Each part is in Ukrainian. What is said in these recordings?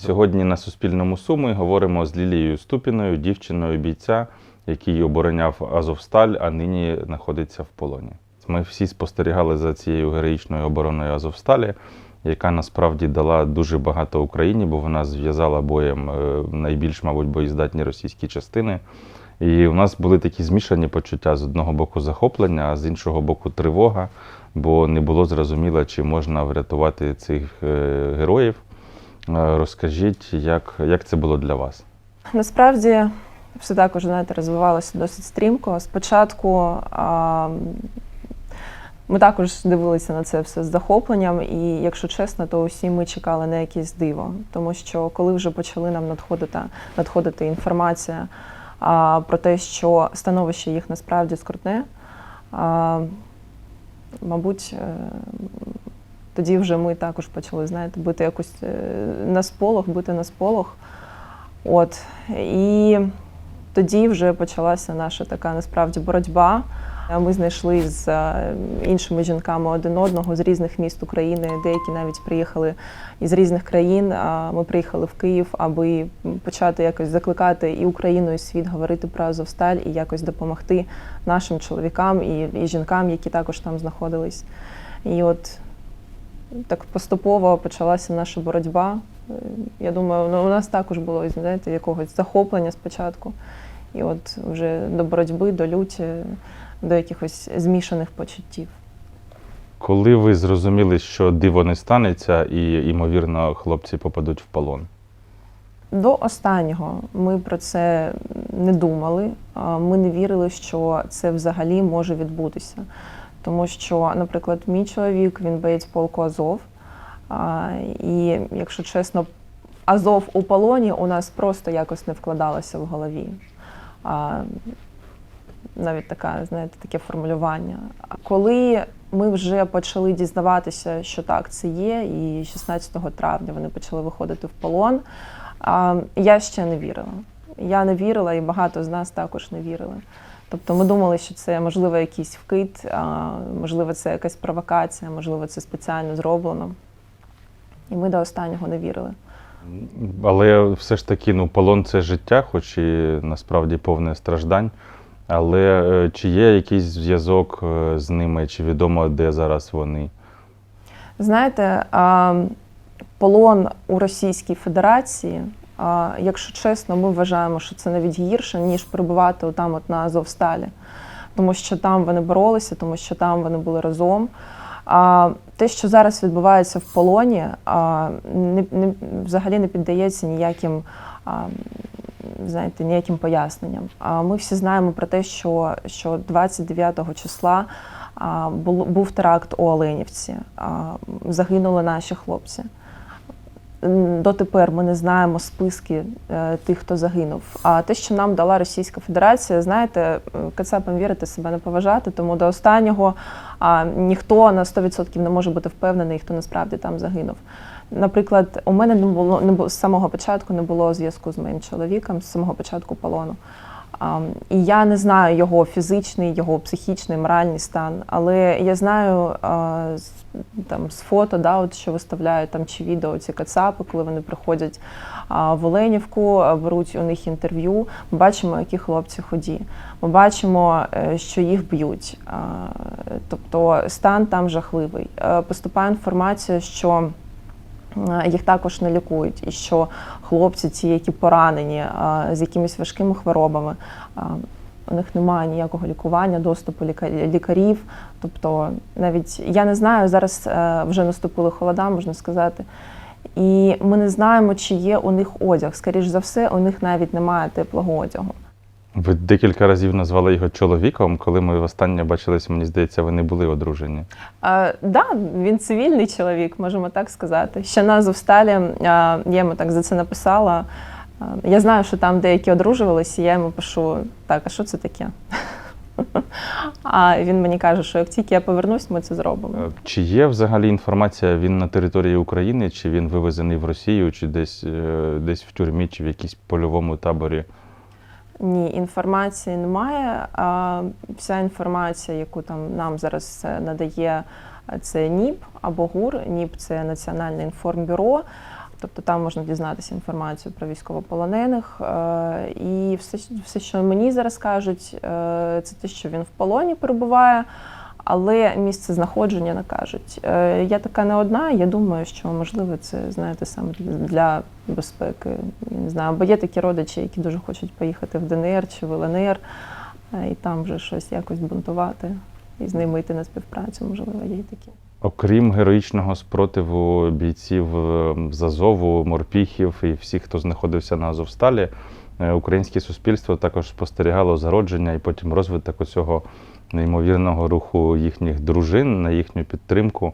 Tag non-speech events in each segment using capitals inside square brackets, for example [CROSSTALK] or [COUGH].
Сьогодні на Суспільному Суми говоримо з Лілією Ступіною, дівчиною бійця, який обороняв Азовсталь, а нині знаходиться в полоні. Ми всі спостерігали за цією героїчною обороною Азовсталі, яка насправді дала дуже багато Україні, бо вона зв'язала боєм е, найбільш, мабуть, боєздатні російські частини. І у нас були такі змішані почуття з одного боку захоплення, а з іншого боку тривога, бо не було зрозуміло, чи можна врятувати цих е, героїв. Е, Розкажіть, як, як це було для вас? Насправді все також знаєте, розвивалося досить стрімко. Спочатку а, ми також дивилися на це все з захопленням, і якщо чесно, то усі ми чекали на якесь диво. Тому що коли вже почали нам надходити, надходити інформація а, про те, що становище їх насправді скрутне, а, мабуть, е, тоді вже ми також почали знаєте, бити якось е, на сполох, бити на сполох. От і тоді вже почалася наша така насправді боротьба. Ми знайшли з е, іншими жінками один одного з різних міст України. Деякі навіть приїхали із різних країн. Ми приїхали в Київ, аби почати якось закликати і Україну, і світ говорити про Азовсталь і якось допомогти нашим чоловікам і, і жінкам, які також там знаходились. І от так поступово почалася наша боротьба. Е, Я думаю, ну, у нас також було знаєте, якогось захоплення спочатку. І от вже до боротьби, до люті, до якихось змішаних почуттів. Коли ви зрозуміли, що диво не станеться, і, ймовірно, хлопці попадуть в полон? До останнього ми про це не думали. Ми не вірили, що це взагалі може відбутися. Тому що, наприклад, мій чоловік він боєць полку Азов. а, І, якщо чесно, Азов у полоні у нас просто якось не вкладалося в голові. А, Навіть така, знаєте, таке формулювання. Коли ми вже почали дізнаватися, що так, це є, і 16 травня вони почали виходити в полон. А, Я ще не вірила. Я не вірила, і багато з нас також не вірили. Тобто ми думали, що це можливо якийсь вкид, можливо, це якась провокація, можливо, це спеціально зроблено. І ми до останнього не вірили. Але все ж таки, ну, полон це життя, хоч і насправді повне страждань. Але е, чи є якийсь зв'язок е, з ними, чи відомо, де зараз вони? Знаєте, полон у Російській Федерації, якщо чесно, ми вважаємо, що це навіть гірше, ніж перебувати там от на Азовсталі. Тому що там вони боролися, тому що там вони були разом. А те, що зараз відбувається в полоні, а, не, не, взагалі не піддається ніяким. А, знаєте, ніяким поясненням. А ми всі знаємо про те, що, що 29 числа а, був теракт у Оленівці, а, загинули наші хлопці. Дотепер ми не знаємо списки е, тих, хто загинув. А те, що нам дала Російська Федерація, знаєте, е, кацапам вірити себе не поважати, тому до останнього а, ніхто на 100% не може бути впевнений, хто насправді там загинув. Наприклад, у мене не було не було з самого початку не було зв'язку з моїм чоловіком, з самого початку полону. І я не знаю його фізичний, його психічний, моральний стан, але я знаю там, з фото, да, от, що виставляють там чи відео ці кацапи, коли вони приходять в Оленівку, беруть у них інтерв'ю. Ми бачимо, які хлопці ході. Ми бачимо, е, що їх б'ють. Тобто стан там жахливий. Е, Поступає інформація, що їх також не лікують, і що хлопці, ті, які поранені з якимись важкими хворобами, у них немає ніякого лікування, доступу ліка- лікарів. Тобто, навіть я не знаю, зараз е, вже наступили холода, можна сказати. І ми не знаємо, чи є у них одяг. Скоріш за все, у них навіть немає теплого одягу. Ви декілька разів назвали його чоловіком. Коли ми востаннє бачилися, мені здається, ви не були одружені. Так, да, він цивільний чоловік, можемо так сказати. Ще на Азовсталі а, я йому так за це написала. Я знаю, що там деякі одружувалися, і я йому пишу: так, а що це таке? [LAUGHS] А він мені каже, що як тільки я повернусь, ми це зробимо. Е, Чи є взагалі інформація, він на території України, чи він вивезений в Росію, чи десь, е, десь в тюрмі, чи в якійсь польовому таборі? Ні, інформації немає. Вся інформація, яку там нам зараз е, надає, е, це НІП або ГУР. НІП це Національне інформбюро. Тобто там можна дізнатися інформацію про військовополонених. Е, І все, все, що мені зараз кажуть, це те, що він в полоні перебуває, але місце знаходження не кажуть. Е, Я така не одна. Я думаю, що можливо це знаєте саме для- безпеки. Я не знаю, бо є такі родичі, які дуже хочуть поїхати в ДНР чи в ЛНР, е, і там вже щось якось бунтувати і з ними йти на співпрацю. Можливо, є такі. Окрім героїчного спротиву бійців е, з Азову, морпіхів і всіх, хто знаходився на Азовсталі, українське суспільство також спостерігало зародження і потім розвиток оцього неймовірного руху їхніх дружин на їхню підтримку.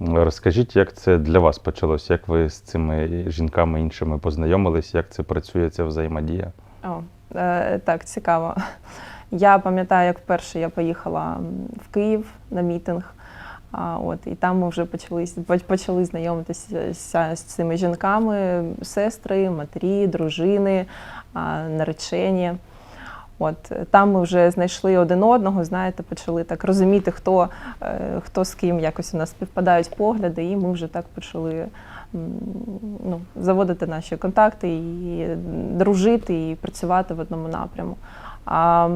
Розкажіть, як це для вас почалось? Як ви з цими жінками іншими познайомились? Як це працює ця взаємодія? О, е, так, цікаво. Я пам'ятаю, як вперше я поїхала в Київ на мітинг. А, от, і там ми вже почали, почали знайомитися з, цими жінками, сестри, матері, дружини, наречені. От, е, там ми вже знайшли один одного, знаєте, почали так розуміти, хто, е, хто з ким якось у нас співпадають погляди, і ми вже так почали ну, заводити наші контакти і дружити, і працювати в одному напряму. А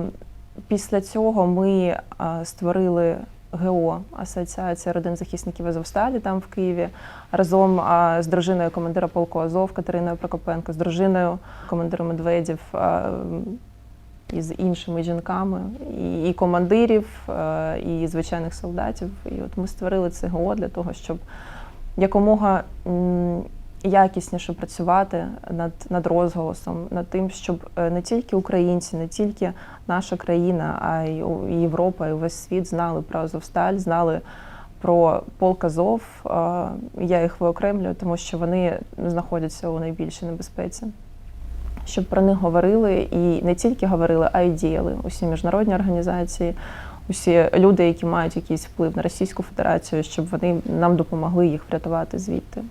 після цього ми створили ГО Асоціація родин захисників Азовсталі там в Києві разом з дружиною командира полку Азов Катериною Прокопенко, з дружиною командира Медведів. А, м, І з іншими жінками, і, командирів, е, і звичайних солдатів. І от ми створили це ГО для того, щоб якомога якісніше працювати над, над розголосом, над тим, щоб е, не тільки українці, не тільки наша країна, а й Європа, і весь світ знали про Азовсталь, знали про полк Азов. Е, Я їх виокремлюю, тому що вони знаходяться у найбільшій небезпеці. Щоб про них говорили і не тільки говорили, а й діяли усі міжнародні організації, усі люди, які мають якийсь вплив на Російську Федерацію, щоб вони нам допомогли їх врятувати звідти.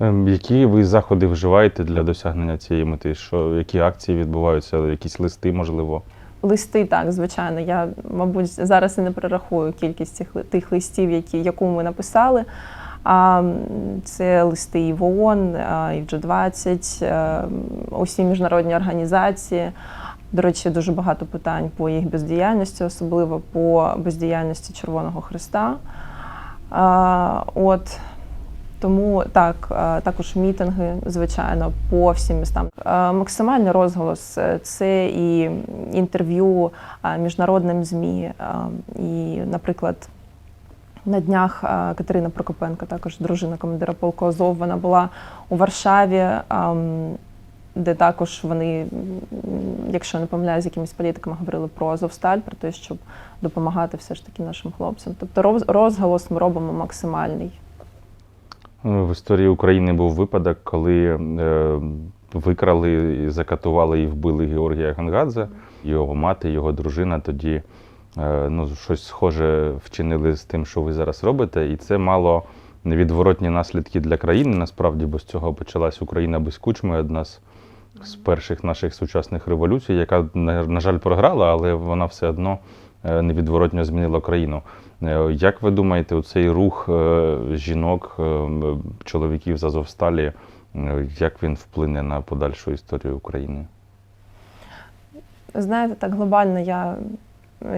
Ем, Які ви заходи вживаєте для досягнення цієї мети? Що, які акції відбуваються, якісь листи, можливо? Листи, так, звичайно. Я, мабуть, зараз і не перерахую кількість цих тих листів, які, яку ми написали. Це листи і в ООН, і в G20, усі міжнародні організації. До речі, дуже багато питань по їх бездіяльності, особливо по бездіяльності Червоного Христа. От, тому так, е, також мітинги, звичайно, по всім містам. Е, Максимальний розголос е, це і інтерв'ю е, міжнародним ЗМІ. е, І, наприклад, на днях е, Катерина Прокопенко, також дружина командира полку Азов, вона була у Варшаві. ем, Де також вони, якщо не помиляюсь, з якимись політиками говорили про Азовсталь, про те, щоб допомагати все ж таки нашим хлопцям. Тобто розголос ми робимо максимальний. Е, В історії України був випадок, коли е, викрали, закатували і вбили Георгія Гангадзе. Його мати, його дружина тоді ну, щось схоже вчинили з тим, що ви зараз робите, і це мало невідворотні наслідки для країни. Насправді, бо з цього почалась Україна без кучми, одна з, з перших наших сучасних революцій, яка, на, жаль, програла, але вона все одно е, невідворотно змінила країну. Е, Як ви думаєте, цей рух е, жінок, е, чоловіків з Азовсталі, е, як він вплине на подальшу історію України? Знаєте, так глобально я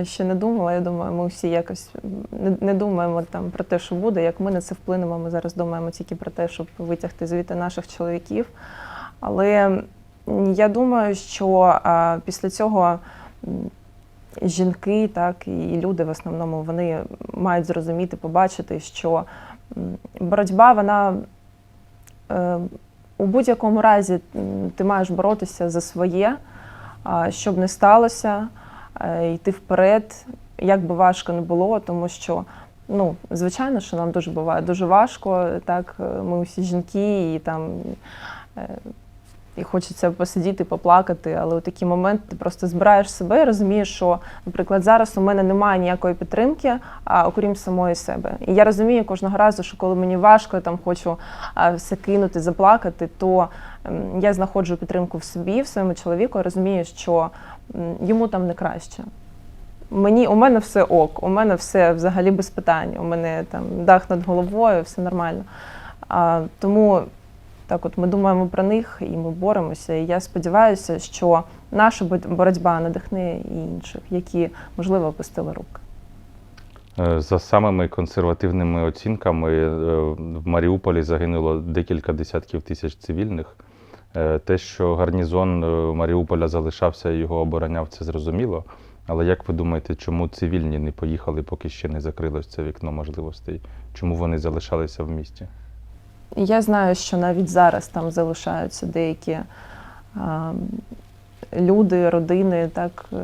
ще не думала. Я думаю, ми всі якось не, думаємо там про те, що буде. Як ми на це вплинемо, ми зараз думаємо тільки про те, щоб витягти звідти наших чоловіків. Але я думаю, що а, після цього жінки, так і люди в основному вони мають зрозуміти, побачити, що боротьба, вона е, у будь-якому разі ти маєш боротися за своє щоб не сталося, йти вперед, як би важко не було, тому що, ну, звичайно, що нам дуже буває дуже важко. Так, е, ми усі жінки, і там е, і хочеться посидіти, поплакати, але у такі моменти ти просто збираєш себе і розумієш, що, наприклад, зараз у мене немає ніякої підтримки, а окрім самої себе. І я розумію кожного разу, що коли мені важко, я там хочу все кинути, заплакати, то ем, я знаходжу підтримку в собі, в своєму чоловіку, розумію, що йому там не краще. Мені у мене все ок, у мене все взагалі без питань. У мене там дах над головою, все нормально. А, тому Так, от ми думаємо про них і ми боремося. І я сподіваюся, що наша боротьба надихне і інших, які можливо опустили руки. Е, За самими консервативними оцінками, е, в Маріуполі загинуло декілька десятків тисяч цивільних. Е, Те, що гарнізон е, Маріуполя залишався і його обороняв, це зрозуміло. Але як ви думаєте, чому цивільні не поїхали, поки ще не закрилось це вікно можливостей? Чому вони залишалися в місті? Я знаю, що навіть зараз там залишаються деякі а, люди, родини, так, е,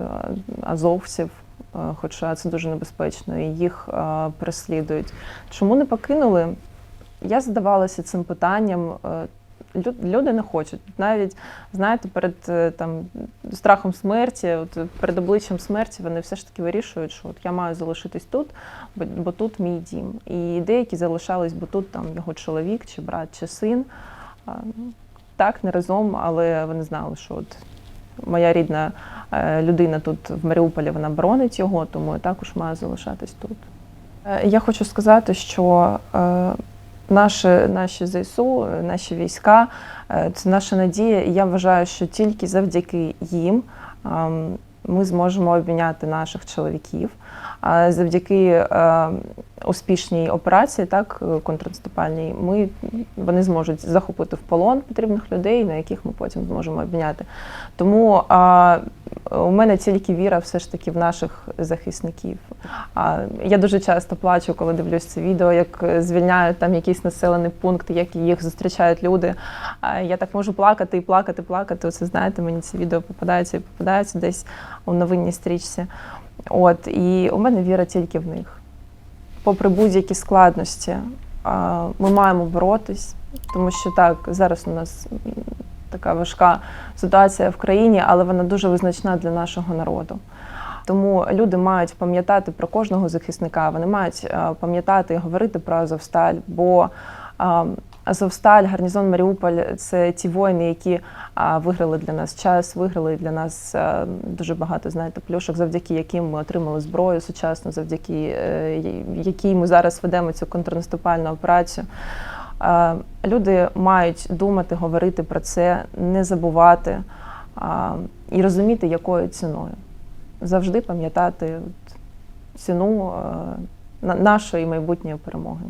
азовців, е, хоча це дуже небезпечно, і їх е, переслідують. Чому не покинули? Я задавалася цим питанням. Люди не хочуть. Навіть знаєте, перед е, там страхом смерті, от перед обличчям смерті, вони все ж таки вирішують, що от я маю залишитись тут, бо, бо тут мій дім. І деякі залишались, бо тут там його чоловік, чи брат, чи син. Ну, Так, не разом, але вони знали, що от моя рідна е, людина тут в Маріуполі вона боронить його, тому я також маю залишатись тут. Е, Я хочу сказати, що е, наші, ЗСУ, наші війська е, це наша надія, і я вважаю, що тільки завдяки їм ем, ми зможемо обміняти наших чоловіків. Завдяки е, успішній операції, так е, контрнаступальній, ми вони зможуть захопити в полон потрібних людей, на яких ми потім зможемо обміняти. Тому у мене тільки віра все ж таки в наших захисників. А, я дуже часто плачу, коли дивлюсь це відео, як звільняють там якийсь населений пункт, як їх зустрічають люди. А, я так можу плакати і плакати, плакати. Оце знаєте, мені це відео попадається і попадається десь у новинній стрічці. От і у мене віра тільки в них. Попри будь-які складності, ми маємо боротись, тому що так, зараз у нас така важка ситуація в країні, але вона дуже визначна для нашого народу. Тому люди мають пам'ятати про кожного захисника, вони мають е, пам'ятати і говорити про Азовсталь, бо е, Азовсталь, гарнізон Маріуполь це ті воїни, які виграли для нас час, виграли для нас е, дуже багато знаєте, плюшок, завдяки яким ми отримали зброю сучасну, завдяки е, якій ми зараз ведемо цю контрнаступальну операцію. Е, Люди мають думати, говорити про це, не забувати і розуміти, якою ціною. Завжди пам'ятати ціну е, на- нашої майбутньої перемоги.